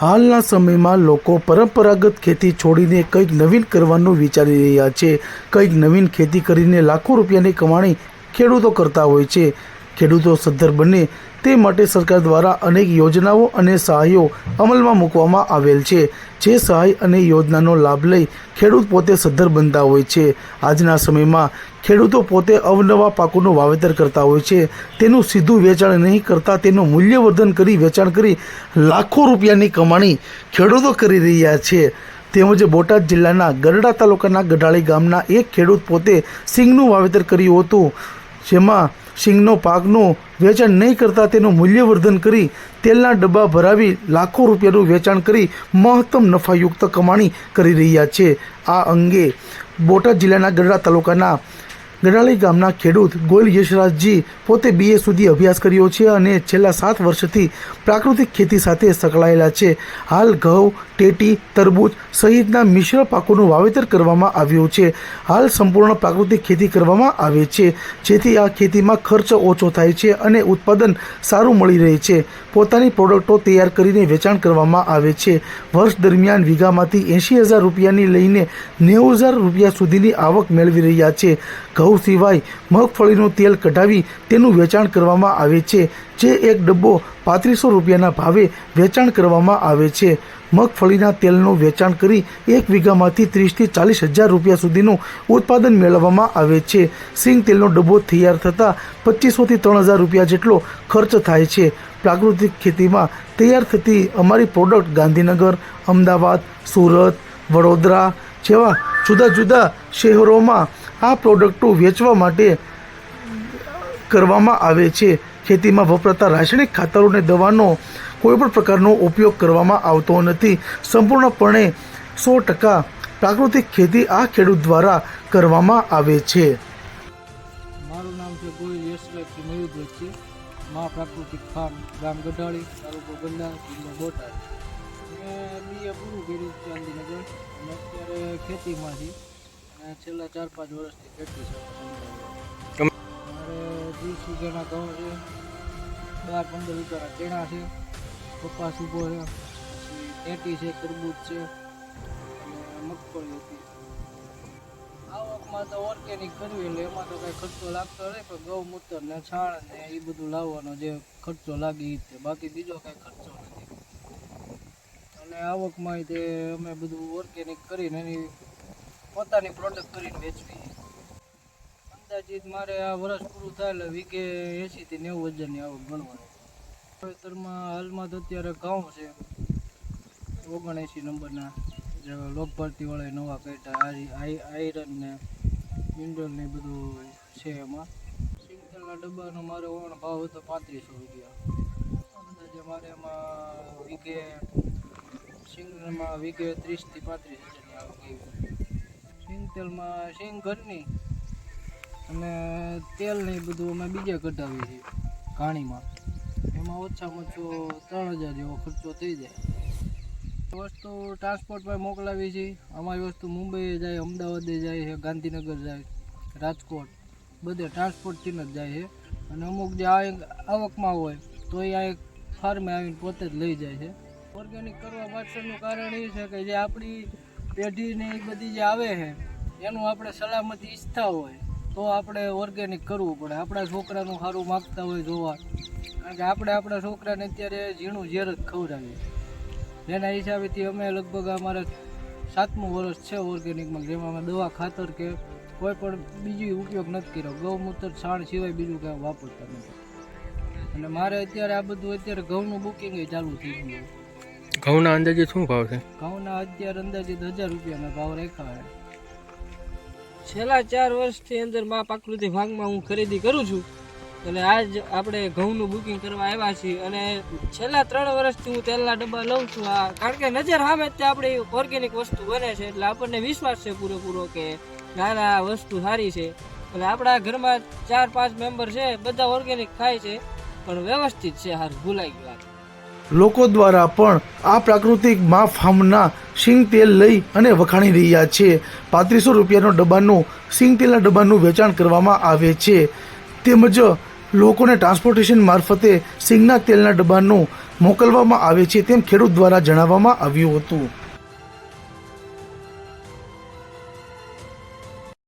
હાલના સમયમાં લોકો પરંપરાગત ખેતી છોડીને કંઈક નવીન કરવાનું વિચારી રહ્યા છે. કંઈક નવીન ખેતી કરીને લાખો રૂપિયાની કમાણી ખેડૂતો કરતા હોય છે. ખેડૂતો સદ્ધર બને તે માટે સરકાર દ્વારા અનેક યોજનાઓ અને સહાયો અમલમાં મૂકવામાં આવેલ છે, જે સહાય અને યોજનાનો લાભ લઈ ખેડૂત પોતે સદ્ધર બનતા હોય છે. આજના સમયમાં ખેડૂતો પોતે અવનવા પાકોનું વાવેતર કરતા હોય છે. તેનું સીધું વેચાણ નહીં કરતા તેનું મૂલ્યવર્ધન કરી વેચાણ કરી લાખો રૂપિયાની કમાણી ખેડૂતો કરી રહ્યા છે. તેમજ બોટાદ જિલ્લાના ગરડા તાલુકાના ગઢાળી ગામના એક ખેડૂત પોતે સિંગનું વાવેતર કર્યું હતું. જેમાં સિંગનો પાકનું વેચાણ નહીં કરતાં તેનું મૂલ્યવર્ધન કરી તેલના ડબ્બા ભરાવી લાખો રૂપિયાનું વેચાણ કરી મહત્તમ નફાયુક્ત કમાણી કરી રહ્યા છે. આ અંગે બોટાદ જિલ્લાના ગઢડા તાલુકાના ગઢાળી ગામના ખેડૂત ગોયલ યશરાજજી પોતે બીએ સુધી અભ્યાસ કર્યો છે અને છેલ્લા સાત વર્ષથી પ્રાકૃતિક ખેતી સાથે સંકળાયેલા છે. હાલ ઘઉં, ટેટી, તરબૂચ સહિતના મિશ્ર પાકોનું વાવેતર કરવામાં આવ્યું છે. હાલ સંપૂર્ણ પ્રાકૃતિક ખેતી કરવામાં આવે છે, જેથી આ ખેતીમાં ખર્ચ ઓછો થાય છે અને ઉત્પાદન સારું મળી રહે છે. પોતાની પ્રોડક્ટો તૈયાર કરીને વેચાણ કરવામાં આવે છે. વર્ષ દરમિયાન વીઘામાંથી એંશી હજાર રૂપિયાની લઈને નેવું હજાર રૂપિયા સુધીની આવક મેળવી રહ્યા છે. ઘઉં સિવાય મગફળીનું તેલ કઢાવી તેનું વેચાણ કરવામાં આવે છે, જે એક ડબ્બો પાંત્રીસો રૂપિયાના ભાવે વેચાણ કરવામાં આવે છે. મગફળીના તેલનું વેચાણ કરી એક વીઘામાંથી ત્રીસથી ચાલીસ હજાર રૂપિયા સુધીનું ઉત્પાદન મેળવવામાં આવે છે. સિંગ તેલનો ડબ્બો તૈયાર થતાં પચીસોથી ત્રણ હજાર રૂપિયા જેટલો ખર્ચ થાય છે. પ્રાકૃતિક ખેતીમાં તૈયાર થતી અમારી પ્રોડક્ટ ગાંધીનગર, અમદાવાદ, સુરત, વડોદરા જેવા જુદા જુદા શહેરોમાં આ પ્રોડક્ટો વેચવા માટે કરવામાં આવે છે. ખેતીમાં વપરાતા રાસાયણિક ખાતરો અને દવાનો કોઈપણ પ્રકારનો ઉપયોગ કરવામાં આવતો નથી. સંપૂર્ણપણે સો ટકા પ્રાકૃતિક ખેતી આ ખેડૂત દ્વારા કરવામાં આવે છે. મારું નામ છે ગોહિલ યશરાજસિંહ મયુરભાઈ છે. મા પ્રાકૃતિક ફાર્મ ગામ ગઢાળી, તાલુકો ગંદા જિલ્લો બોટાદ. મેં બીએ પૂરું કર્યું ગાંધીનગર. અને અત્યારે ખેતીમાં છેલ્લા ચાર પાંચ વર્ષથી ખેતી છે? મારે વીસ વીઘાના ઘઉં છે બાર પંદર વીઘાના કેળા છે કપાસ ઊભો છે પછી ટેટી છે તરબૂચ છે અને મગફળી હતી. આવકમાં તો ઓર્ગેનિક કરવી એટલે એમાં તો કાંઈ ખર્ચો લાગતો નહીં પણ ગૌમૂત્ર ને છાણ ને એ બધું લાવવાનો જે ખર્ચો લાગે એ જ બાકી બીજો કાંઈ ખર્ચો નથી. અને આવકમાં તે અમે બધું ઓર્ગેનિક કરીને એની પોતાની પ્રોડક્ટ કરીને વેચવી. અંદાજિત મારે આ વર્ષ પૂરું થાય એટલે વીઘે એંશીથી નેવું હજારની આવક ગણવાની. વાવેતરમાં હાલમાં તો અત્યારે ઘઉં છે. ઓગણએંશી નંબરના. જે લોકભરતીવાળા નવા કાઢ્યા આયરન ને મિનરલ ને બધું છે એમાં. સિંગતેલના ડબ્બાનો મારો ઓણ ભાવ હતો પાંત્રીસો રૂપિયા. અંદાજે મારે એમાં વીઘે સિંગમાં વીઘે ત્રીસથી પાંત્રીસ હજારની આવક એવી સિંગતેલમાં સિંગ ઘરની અને તેલ ને બધું અમે બીજે કઢાવીએ છીએ ઘાણીમાં. એમાં ઓછામાં ઓછો ત્રણ હજાર જેવો ખર્ચો થઈ જાય. વસ્તુ ટ્રાન્સપોર્ટમાં મોકલાવી છે અમારી વસ્તુ મુંબઈ જાય, અમદાવાદે જાય છે, ગાંધીનગર જાય, રાજકોટ. બધે ટ્રાન્સપોર્ટથી જ જાય છે. અને અમુક જે આવકમાં હોય, તો એ આ એક ફાર્મે આવીને પોતે જ લઈ જાય છે. ઓર્ગેનિક કરવા પાછળનું કારણ એ છે કે જે આપણી પેઢીને એ બધી જે આવે છે એનું આપણે સલામતી ઈચ્છતા હોય તો આપણે ઓર્ગેનિક કરવું પડે. આપણા છોકરાનું સારું માગતા હોય જોવા. કારણ કે આપણે આપણા છોકરાને અત્યારે ઝીણું ઝેર જ ખવડાવીએ. જેના હિસાબેથી અમે લગભગ અમારે સાતમું વર્ષ છે ઓર્ગેનિકમાં જેમાં અમે દવા ખાતર કે કોઈ પણ બીજી ઉપયોગ નથી કર્યો. ગૌમૂત્ર છાણ સિવાય બીજું કાંઈ વાપરતા નથી. અને મારે અત્યારે આ બધું અત્યારે ઘઉંનું બુકિંગ ચાલુ થઈ ગયું ઘઉંના અંદાજે શું ભાવ છે? ઘઉંના અત્યારે અંદાજે હજાર રૂપિયાના ભાવ રાખ્યા છેલ્લા ચાર વર્ષથી અંદર મા પ્રાકૃતિક ભાગમાં હું ખરીદી કરું છું. અને આજ આપણે ઘઉંનું બુકિંગ કરવા આવ્યા છીએ. અને છેલ્લા ત્રણ વર્ષથી હું તેલના ડબ્બા લઉં છું. આ કારણ કે નજર સામે જ આપણી ઓર્ગેનિક વસ્તુ બને છે. એટલે આપણને વિશ્વાસ છે પૂરેપૂરો કે ના ના વસ્તુ સારી છે. અને આપણા ઘરમાં ચાર પાંચ મેમ્બર છે, બધા ઓર્ગેનિક ખાય છે. પણ વ્યવસ્થિત છે હાર ભૂલાઈ ગયું લોકો દ્વારા પણ આ પ્રાકૃતિક મા ફાર્મના સિંગ તેલ લઈ અને વખાણી રહ્યા છે. પાંત્રીસો રૂપિયાનો ડબ્બાનું, સિંગ તેલના ડબ્બાનું વેચાણ કરવામાં આવે છે. તેમજ લોકોને ટ્રાન્સપોર્ટેશન મારફતે સિંગના તેલના ડબ્બાનું મોકલવામાં આવે છે તેમ ખેડૂત દ્વારા જણાવવામાં આવ્યું હતું.